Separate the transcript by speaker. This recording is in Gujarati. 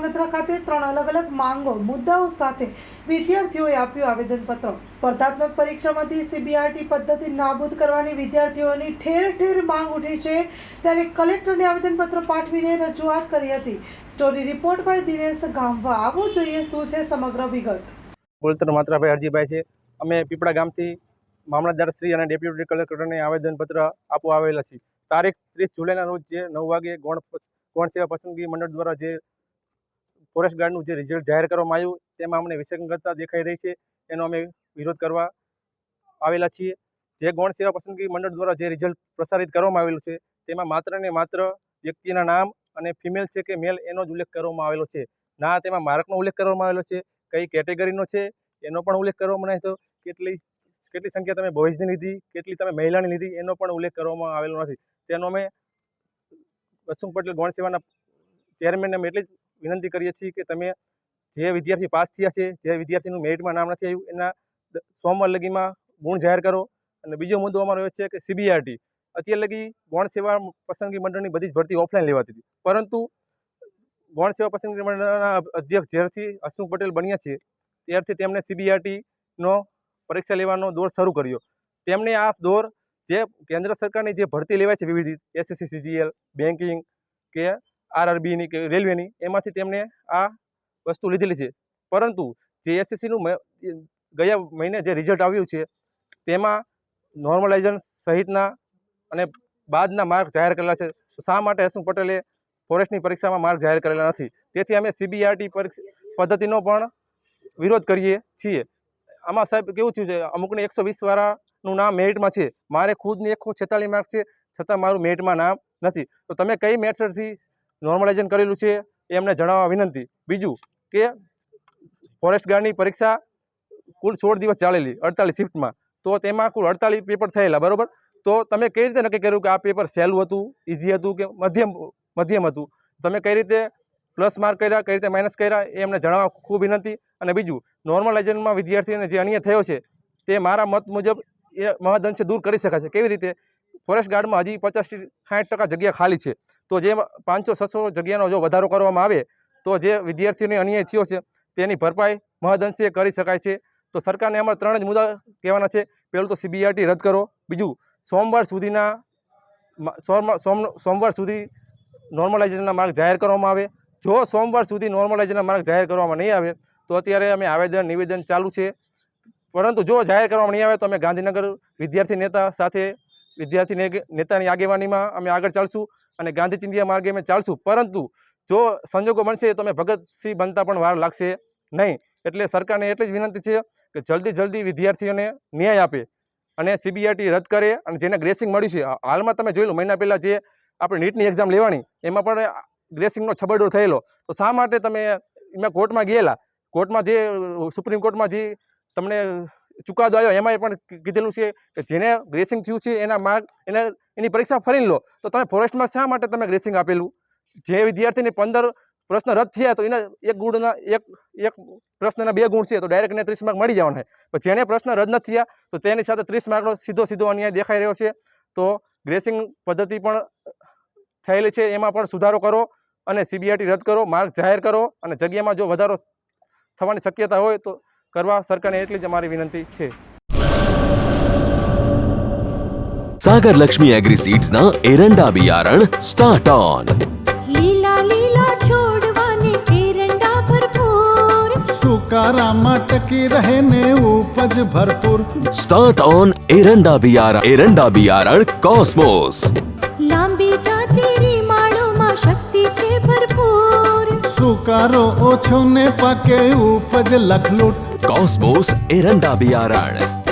Speaker 1: ધાંગધ્રા ખાતે ત્રણ અલગ અલગ માંગો, મુદ્દાઓ સાથે વિદ્યાર્થીઓએ આપ્યું આવેદનપત્ર. સ્પર્ધાત્મક પરીક્ષામાંથી સીબીઆરટી પદ્ધતિ નાબૂદ કરવાની વિદ્યાર્થીઓની ઠેર ઠેર માંગ ઉઠી છે ત્યારે કલેક્ટરને આવેદનપત્ર પાઠવીને રજૂઆત કરી હતી. Story report by Dinesh Gamva. આવવું જોઈએ શું છે સમગ્ર વિગત.
Speaker 2: બોલતર માત્રાભાઈ હરજીભાઈ છે. અમે પીપળા ગામથી મામલતદાર શ્રી અને ડેપ્યુટી કલેક્ટરને આવેદનપત્ર આપવા આવેલા છીએ. તારીખ ત્રીસ જુલાઈના રોજ જે નવ વાગે ગૌણ ગૌણ સેવા પસંદગી મંડળ દ્વારા જે ફોરેસ્ટ ગાર્ડનું જે રિઝલ્ટ જાહેર કરવામાં આવ્યું, તેમાં અમને વિસંગતતા દેખાઈ રહી છે. એનો અમે વિરોધ કરવા આવેલા છીએ. જે ગૌણ સેવા પસંદગી મંડળ દ્વારા જે રિઝલ્ટ પ્રસારિત કરવામાં આવેલું છે, તેમાં માત્ર ને માત્ર વ્યક્તિના નામ અને ફિમેલ છે કે મેલ એનો જ ઉલ્લેખ કરવામાં આવેલો છે. ના, તેમાં માર્કનો ઉલ્લેખ કરવામાં આવેલો છે. કઈ કેટેગરીનો છે, એનો પણ ઉલ્લેખ કરવામાં આવ્યો હતો કેટલી કેટલી સંખ્યા તમે બોયઝની લીધી, કેટલી તમે મહિલાની લીધી, એનો પણ ઉલ્લેખ કરવામાં આવેલો નથી. તેનો અમે વસુંગ પટેલ ગૌણ સેવાના ચેરમેનને અમે એટલી જ વિનંતી કરીએ છીએ કે તમે જે વિદ્યાર્થી પાસ થયા છે, જે વિદ્યાર્થીનું મેરિટમાં નામ નથી આવ્યું, એના સોમવાર લગીમાં ગુણ જાહેર કરો. અને બીજો મુદ્દો અમારો એ છે કે સીબીઆરટી અત્યાર લગી ગૌણ સેવા પસંદગી મંડળની બધી જ ભરતી ઓફલાઈન લેવાતી હતી. પરંતુ ગૌણ સેવા પસંદગી મંડળના અધ્યક્ષ જ્યારથી હસમુખ પટેલ બન્યા છે, ત્યારથી તેમણે સીબીઆરટીનો પરીક્ષા લેવાનો દોર શરૂ કર્યો. તેમણે આ દોર જે કેન્દ્ર સરકારની જે ભરતી લેવાય છે વિવિધ એસએસસી સીજીએલ બેન્કિંગ કે આરઆરબીની કે રેલવેની એમાંથી તેમણે આ વસ્તુ લીધેલી છે. પરંતુ જે એસએસસીનું ગયા મહિને જે રિઝલ્ટ આવ્યું છે, તેમાં નોર્મલાઇઝન સહિતના અને બાદના માર્ક જાહેર કરેલા છે. શા માટે હસમુખ પટેલે ફોરેસ્ટની પરીક્ષામાં માર્ક જાહેર કરેલા નથી? તેથી અમે સીબીઆરટી પરીક્ષા, પદ્ધતિનો પણ વિરોધ કરીએ છીએ. આમાં સાહેબ કેવું થયું છે? અમુકને એકસો વીસવાળાનું નામ મેરિટમાં છે. મારે ખુદને એકસો છેતાલીસ માર્ક છે, છતાં મારું મેરિટમાં નામ નથી. તો તમે કઈ મેથડથી નોર્મલાઇઝેશન કરેલું છે એમને જણાવવા વિનંતી. બીજું કે ફોરેસ્ટ ગાર્ડની પરીક્ષા કુલ સોળ દિવસ ચાલેલી, અડતાલીસ શિફ્ટમાં તો તેમાં કુલ અડતાલીસ પેપર થયેલા, બરાબર? તો તમે કઈ રીતે નક્કી કર્યું કે આ પેપર સહેલું હતું ઇઝી હતું કે મધ્યમ મધ્યમ હતું? તમે કઈ રીતે પ્લસ માર્ક કર્યા, કઈ રીતે માઇનસ કર્યા એ અમને જણાવવા ખૂબ વિનંતી. અને બીજું નોર્મલાઇઝનમાં વિદ્યાર્થીઓને જે અન્ય થયો છે તે મારા મત મુજબ એ મહદઅંશે દૂર કરી શકાશે. કેવી રીતે? ફોરેસ્ટ ગાર્ડમાં હજી પચાસથી સાઠ ટકા જગ્યા ખાલી છે. તો જે પાંચસો, છસો જગ્યાનો જો વધારો કરવામાં આવે, તો જે વિદ્યાર્થીઓને અન્યાય થયો છે, તેની ભરપાઈ મહદઅંશે કરી શકાય છે. તો સરકારને અમારા ત્રણ જ મુદ્દા કહેવાના છે. પહેલું તો સીબીઆરટી રદ કરો. બીજું, સોમવાર સુધીના સોમ સોમ- સોમવાર સુધી નોર્મલાઇઝેશનના માર્ગ જાહેર કરવામાં આવે. જો સોમવાર સુધી નોર્મલાઇઝેશનના માર્ક જાહેર કરવામાં નહીં આવે, તો અત્યારે અમે આવેદન, નિવેદન ચાલુ છે. પરંતુ જો જાહેર કરવામાં નહીં આવે, તો અમે ગાંધીનગર વિદ્યાર્થી નેતા સાથે વિદ્યાર્થી નેતાની આગેવાનીમાં અમે આગળ ચાલશું અને ગાંધી ચિંધ્યા માર્ગે અમે ચાલશું. પરંતુ જો સંજોગો બનશે તો અમે ભગતસિંહ બનતા પણ વાર લાગશે નહીં. એટલે સરકારને એટલી જ વિનંતી છે કે જલ્દી જલ્દી વિદ્યાર્થીઓને ન્યાય આપે અને સીબીઆઈટી રદ કરે અને જેને ગ્રેસિંગ મળ્યું છે. હાલમાં તમે જોઈ મહિના પહેલાં જે આપણે નીટની એક્ઝામ લેવાની, એમાં પણ ગ્રેસિંગનો છબરડો થયેલો. તો શા માટે તમે એમાં કોર્ટમાં ગયેલા? કોર્ટમાં જે, સુપ્રીમ કોર્ટમાં જે તમને ચુકાદો આવ્યો એમાં પણ કીધેલું છે કે જેને ગ્રેસિંગ થયું છે એના માર્ક, એને, એની પરીક્ષા ફરીને લો. તો તમે ફોરેસ્ટમાં શા માટે તમે ગ્રેસિંગ આપેલું? જે વિદ્યાર્થીને પંદર પ્રશ્ન રદ થયા તો એના એક ગુણના, એક એક પ્રશ્નના બે ગુણ છે, તો ડાયરેક્ટ એને ત્રીસ માર્ક મળી જવાના પણ જેને પ્રશ્ન રદ નથી થયા, તો તેની સાથે ત્રીસ માર્કનો સીધો સીધો અન્યાય દેખાઈ રહ્યો છે. તો ગ્રેસિંગ પદ્ધતિ પણ થયેલી છે, એમાં પણ સુધારો કરો અને સીબીઆઈટી રદ કરો, માર્ક જાહેર કરો અને જગ્યામાં જો વધારો થવાની શક્યતા હોય તો કરવા સરકારને એટલી જ અમારી વિનંતી છે.
Speaker 3: સાગર લક્ષ્મી એગ્રી સીડ્સ ના એરંડા બિયારણ સ્ટાર્ટ ઓન
Speaker 4: લીલા લીલા છોડવાને એરંડા ભરપૂર.
Speaker 5: સુકારામાં ટકી રહે ને ઉપજ ભરપૂર.
Speaker 3: સ્ટાર્ટ ઓન એરંડા બિયારણ એરંડા બિયારણ કોસ્મોસ
Speaker 4: લાંબી જાચેરી માળોમાં શક્તિ છે ભરપૂર.
Speaker 5: સુકારો ઓછો ને પાકે ઉપજ લખલૂટ.
Speaker 3: કોસ્મોસ એરંડા બિયારણ